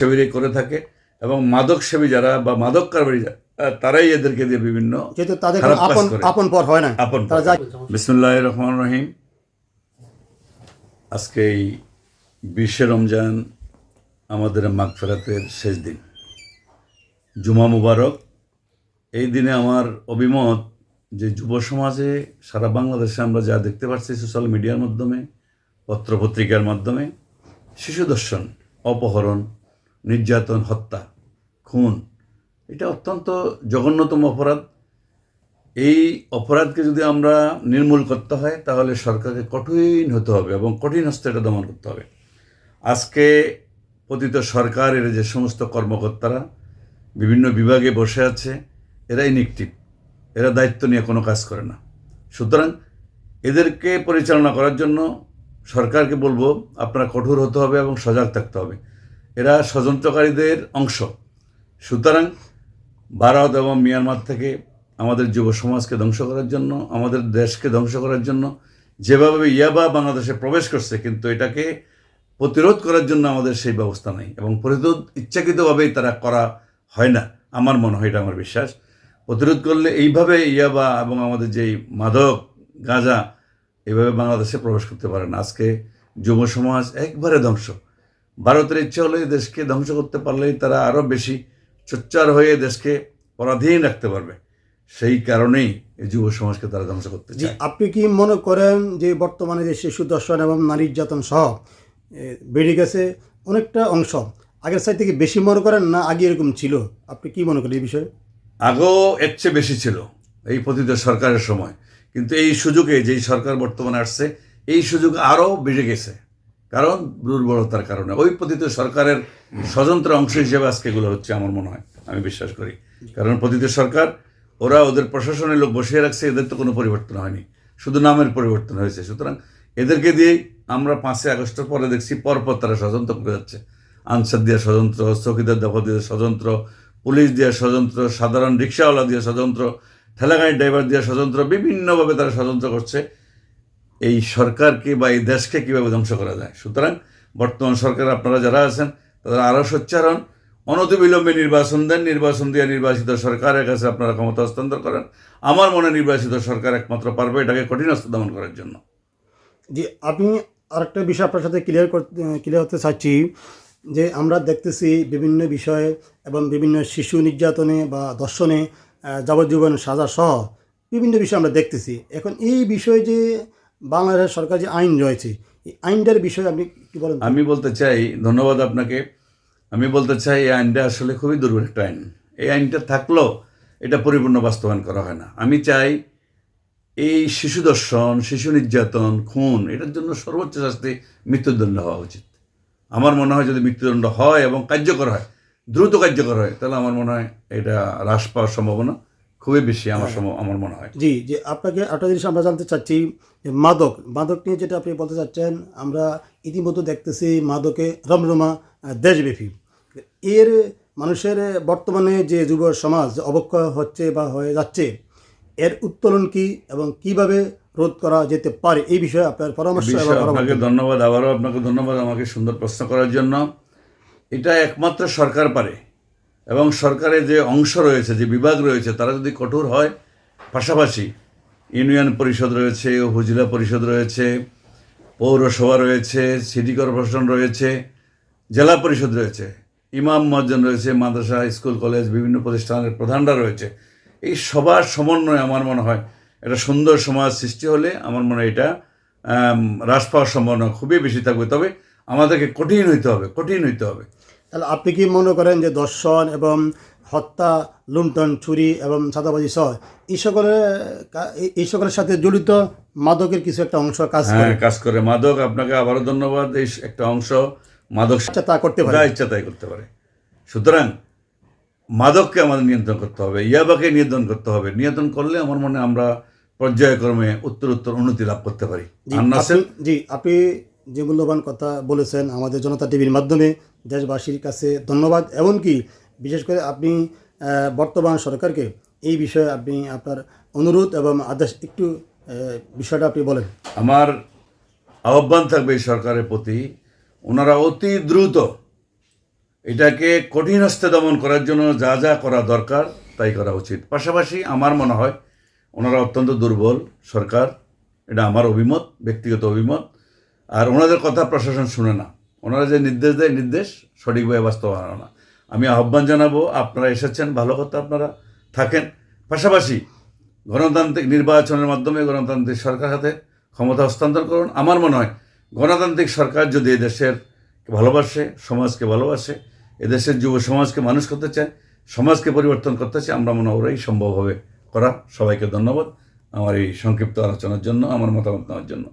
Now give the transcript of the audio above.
সেবীরাই করে থাকে এবং মাদক সেবী যারা বা মাদক কারবারি তারাই এদেরকে দিয়ে বিভিন্ন আপন পর হয় না। আপন বিসমুল্লাহ রহমান রহিম। আজকে এই বিশে রমজান আমাদের মাগফেরাতের শেষ দিন। জুমা মুবারক। এই দিনে আমার অভিমত যে যুব সমাজে সারা বাংলাদেশে আমরা যা দেখতে পাচ্ছি সোশ্যাল মিডিয়ার মাধ্যমে পত্রপত্রিকার মাধ্যমে শিশু দর্শন অপহরণ নির্যাতন, হত্যা, খুন, এটা অত্যন্ত জঘন্যতম অপরাধ। এই অপরাধকে যদি আমরা নির্মূল করতে হয়, তাহলে সরকারকে কঠিন হতে হবে এবং কঠিন হস্তে এটা দমন করতে হবে। আজকে পতিত সরকারের যে সমস্ত কর্মকর্তারা, বিভিন্ন বিভাগে বসে আছে এরা ইনেকটিভ এরা দায়িত্ব নিয়ে কোনো কাজ করে না। সুতরাং এদেরকে পরিচালনা করার জন্য সরকারকে বলব, আপনারা কঠোর হতে হবে এবং সজাগ থাকতে হবে। এরা ষড়যন্ত্রকারীদের অংশ। সুতরাং ভারত এবং মিয়ানমার থেকে আমাদের যুব সমাজকে ধ্বংস করার জন্য, আমাদের দেশকে ধ্বংস করার জন্য যেভাবে ইয়াবা বাংলাদেশে প্রবেশ করছে, কিন্তু এটাকে প্রতিরোধ করার জন্য আমাদের সেই ব্যবস্থা নেই এবং প্রতিরোধ ইচ্ছাকৃতভাবেই তারা করা হয় না। আমার মনে হয় এটা আমার বিশ্বাস। প্রতিরোধ করলে এইভাবে ইয়াবা এবং আমাদের যেই মাদক, গাঁজা এইভাবে বাংলাদেশে প্রবেশ করতে পারে না। আজকে যুব সমাজ একবারে ধ্বংস। ভারতের ইচ্ছা হলে দেশকে ধ্বংস করতে পারলেই তারা আরও বেশি সোচ্চার হয়ে দেশকে পরাধীন রাখতে পারবে। সেই কারণেই এই যুব সমাজকে তারা ধ্বংস করতে চায়। আপনি কি মনে করেন যে বর্তমানে যে শিশু দর্শন এবং নারী নির্যাতন সহ বেড়ে গেছে অনেকটা অংশ আগের সাইড থেকে বেশি মনে করেন না আগে এরকম ছিল? আপনি কি মনে করেন এই বিষয়ে? আগেও এর চেয়ে বেশি ছিল এই পতিত সরকারের সময়। কিন্তু এই সুযোগে যেই সরকার বর্তমানে আসছে এই সুযোগ আরও বেড়ে গেছে। কারণ দুর্বলতার কারণে। ওই পতিত সরকারের স্বতন্ত্র অংশ হিসেবে আজকে এগুলো হচ্ছে আমার মনে হয়, আমি বিশ্বাস করি। কারণ পতিত সরকার, ওরা ওদের প্রশাসনের লোক বসিয়ে রাখছে, এদের তো কোনো পরিবর্তন হয়নি। শুধু নামের পরিবর্তন হয়েছে। সুতরাং এদেরকে দিয়েই আমরা পাঁচই আগস্টের পরে দেখছি পরপর তারা ষড়যন্ত্র করে যাচ্ছে। আনসার দিয়ে ষড়যন্ত্র চৌকিদার দফা দিয়ে ষড়যন্ত্র পুলিশ দিয়ে ষড়যন্ত্র সাধারণ রিক্সাওয়ালা দিয়ে ষড়যন্ত্র ঠেলাগাড়ির ড্রাইভার দিয়ে ষড়যন্ত্র বিভিন্নভাবে তারা ষড়যন্ত্র করছে। এই সরকারকে বা এই দেশকে কীভাবে ধ্বংস করা যায়? সুতরাং বর্তমান সরকার আপনারা যারা আছেন, তাদের আরও সোচ্চার হন অনতিবিলম্বে নির্বাচন দেন। নির্বাচন দিয়ে নির্বাচিত সরকারের কাছে আপনারা ক্ষমতা হস্তান্তর করেন। আমার মনে নির্বাচিত সরকার একমাত্র পারবে এটাকে কঠিন হস্তে দমন করার জন্য। জি আমি আরেকটা বিষয় আপনার সাথে ক্লিয়ার করতে ক্লিয়ার হতে চাচ্ছি যে আমরা দেখতেছি বিভিন্ন বিষয়ে এবং বিভিন্ন শিশু নির্যাতনে বা দর্শনে যাবজ্জীবন সাজা সহ বিভিন্ন বিষয় আমরা দেখতেছি। এখন এই বিষয়ে যে বাংলাদেশ সরকার যে আইন রয়েছে, এই আইনটার বিষয়ে আপনি কি বলেন আমি বলতে চাই, ধন্যবাদ আপনাকে, আমি বলতে চাই এই আইনটা আসলে খুবই দুর্বল একটা আইন। এই আইনটা থাকলেও এটা পরিপূর্ণ বাস্তবায়ন করা হয় না। আমি চাই এই শিশু দর্শন, শিশু নির্যাতন, খুন, এটার জন্য সর্বোচ্চ শাস্তি মৃত্যুদণ্ড হওয়া উচিত। আমার মনে হয় যদি মৃত্যুদণ্ড হয় এবং কার্যকর হয়, দ্রুত কার্যকর হয়, তাহলে আমার মনে হয় এটা হ্রাস পাওয়ার সম্ভাবনা খুবই বেশি আমার সম্ভব আমার মনে হয়। জি যে আপনাকে একটা জিনিস আমরা জানতে চাচ্ছি মাদক মাদক নিয়ে যেটা আপনি বলতে চাচ্ছেন আমরা ইতিমধ্যে দেখতেছি মাদকে রমরমা দেশব্যাপী। এর মানুষের বর্তমানে যে যুব সমাজ অবক্ষয় হচ্ছে বা হয়ে যাচ্ছে এর উত্তোলন কি এবং কীভাবে রোধ করা যেতে পারে? এই বিষয়ে আপনার পরামর্শ আপনাকে ধন্যবাদ আবারও আপনাকে ধন্যবাদ আমাকে সুন্দর প্রশ্ন করার জন্য। এটা একমাত্র সরকার পারে। এবং সরকারের যে অংশ রয়েছে, যে বিভাগ রয়েছে, তারা যদি কঠোর হয়, পাশাপাশি ইউনিয়ন পরিষদ রয়েছে, উপজেলা পরিষদ রয়েছে, পৌরসভা রয়েছে, সিটি কর্পোরেশন রয়েছে, জেলা পরিষদ রয়েছে, ইমাম মজ্জন রয়েছে, মাদ্রাসা, স্কুল, কলেজ, বিভিন্ন প্রতিষ্ঠানের প্রধানরা রয়েছে। এই সবার সমন্বয়ে আমার মনে হয় একটা সুন্দর সমাজ সৃষ্টি হলে আমার মনে হয় এটা হ্রাস পাওয়ার সম্ভাবনা খুবই বেশি থাকবে। তবে আমাদেরকে কঠিন হইতে হবে, কঠিন হইতে হবে। তাহলে আপনি কি মনে করেন যে দর্শন এবং হত্যা লুণ্ঠন চুরি এবং সাদাবাজি সহ এই সকলের এই- সকলের সাথে জড়িত মাদকের কিছু একটা অংশ কাজ করে? হ্যাঁ কাজ করে। মাদক আপনাকে আবারও ধন্যবাদ এই একটা অংশ। মাদক তা করতে পারে। ইচ্ছা তাই করতে পারে। সুতরাং মাদককে আমাদের নিয়ন্ত্রণ করতে হবে ইয়াবাকে নিয়ন্ত্রণ করতে হবে। নিয়ন্ত্রণ করলে আমার মনে হয় আমরা পর্যায়ক্রমে উত্তর উত্তর উন্নতি লাভ করতে পারি। জি আপনি যে মূল্যবান কথা বলেছেন আমাদের জনতা টিভির মাধ্যমে দেশবাসীর কাছে ধন্যবাদ। এমনকি বিশেষ করে আপনি বর্তমান সরকারকে এই বিষয়ে আপনি আপনার অনুরোধ এবং আদেশ একটু বিষয়টা আপনি বলেন। আমার আহ্বান থাকবে এই সরকারের প্রতি, ওনারা অতি দ্রুত এটাকে কঠিন হস্তে দমন করার জন্য যা যা করা দরকার তাই করা উচিত। পাশাপাশি আমার মনে হয় ওনারা অত্যন্ত দুর্বল সরকার, এটা আমার অভিমত, ব্যক্তিগত অভিমত, আর ওনাদের কথা প্রশাসন শুনে না। ওনারা যে নির্দেশ দেয়, নির্দেশ সঠিকভাবে বাস্তবায়ন না। আমি আহ্বান জানাব, আপনারা এসেছেন, ভালো কথা আপনারা থাকেন। পাশাপাশি গণতান্ত্রিক নির্বাচনের মাধ্যমে গণতান্ত্রিক সরকার হাতে ক্ষমতা হস্তান্তর করুন। আমার মনে হয় গণতান্ত্রিক সরকার যদি এদেশের ভালোবাসে, সমাজকে ভালোবাসে, এদেশের যুব সমাজকে মানুষ করতে চায়, সমাজকে পরিবর্তন করতে চায়, আমরা মনে ওরাই সম্ভব হবে করা। সবাইকে ধন্যবাদ আমার এই সংক্ষিপ্ত আলোচনার জন্য, আমার মতামত নেওয়ার জন্য।